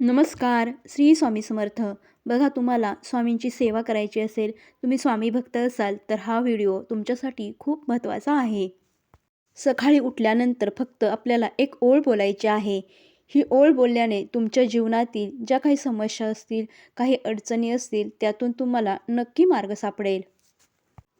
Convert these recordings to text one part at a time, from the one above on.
नमस्कार श्री स्वामी समर्थ. बघा तुम्हाला स्वामींची सेवा करायची असेल तुम्ही स्वामी भक्त असाल तर हा व्हिडिओ तुमच्यासाठी खूप महत्त्वाचा आहे. सकाळी उठल्यानंतर फक्त आपल्याला एक ओळ बोलायची आहे. ही ओळ बोलल्याने तुमच्या जीवनातील ज्या काही समस्या असतील काही अडचणी असतील त्यातून तुम्हाला नक्की मार्ग सापडेल.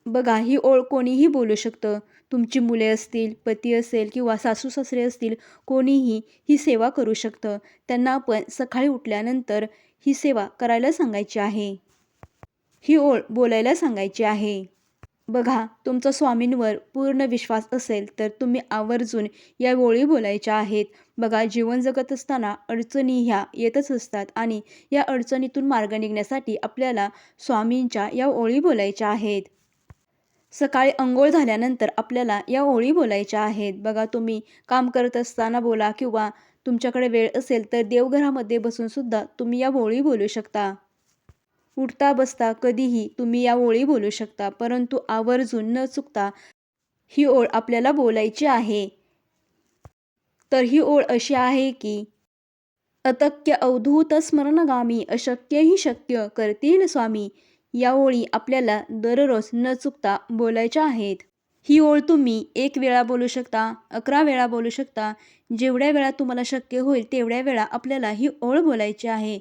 बघा ही ओळ कोणीही बोलू शकतं. तुमची मुले असतील पती असेल किंवा सासू सासरे असतील कोणीही ही सेवा करू शकतं. त्यांना आपण सकाळी उठल्यानंतर ही सेवा करायला सांगायची आहे. ही ओळ बोलायला सांगायची आहे. बघा तुमचा स्वामींवर पूर्ण विश्वास असेल तर तुम्ही आवर्जून या ओळी बोलायच्या आहेत. बघा जीवन जगत असताना अडचणी ह्या येतच असतात आणि या अडचणीतून मार्ग निघण्यासाठी आपल्याला स्वामींच्या या ओळी बोलायच्या आहेत. सकाळी अंघोळ झाल्यानंतर आपल्याला या ओळी बोलायच्या आहेत. बघा तुम्ही काम करत असताना बोला किंवा तुमच्याकडे वेळ असेल तर देवघरामध्ये बसूनसुद्धा तुम्ही या ओळी बोलू शकता. उठता बसता कधीही तुम्ही या ओळी बोलू शकता परंतु आवर्जून न चुकता ही ओळ आपल्याला बोलायची आहे. तर ही ओळ अशी आहे की अतक्य अवधूत स्मरणगामी अशक्यही शक्य करतील स्वामी. या ओळी आपल्याला दररोज न चुकता बोलायच्या आहेत. ही ओळ तुम्ही एक वेळा बोलू शकता अकरा वेळा बोलू शकता जेवढ्या वेळा तुम्हाला शक्य होईल तेवढ्या वेळा आपल्याला ही ओळ बोलायची आहे.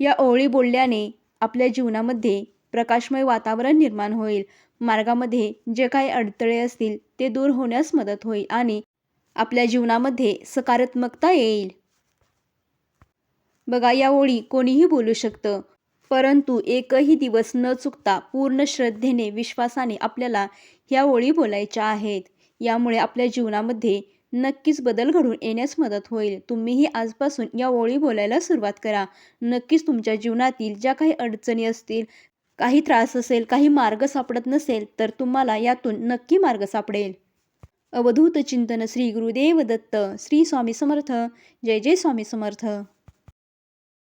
या ओळी बोलल्याने आपल्या जीवनामध्ये प्रकाशमय वातावरण निर्माण होईल. मार्गामध्ये जे काही अडथळे असतील ते दूर होण्यास मदत होईल आणि आपल्या जीवनामध्ये सकारात्मकता येईल. बघा या ओळी कोणीही बोलू शकतं. परंतु एकही दिवस न चुकता पूर्ण श्रद्धेने विश्वासाने आपल्याला ह्या ओळी बोलायच्या आहेत. यामुळे आपल्या जीवनामध्ये नक्कीच बदल घडून येण्यास मदत होईल. तुम्हीही आजपासून या ओळी बोलायला सुरुवात करा. नक्कीच तुमच्या जीवनातील ज्या काही अडचणी असतील काही त्रास असेल काही मार्ग सापडत नसेल तर तुम्हाला यातून नक्की मार्ग सापडेल. अवधूत चिंतन श्री गुरुदेव दत्त. श्री स्वामी समर्थ. जय जय स्वामी समर्थ.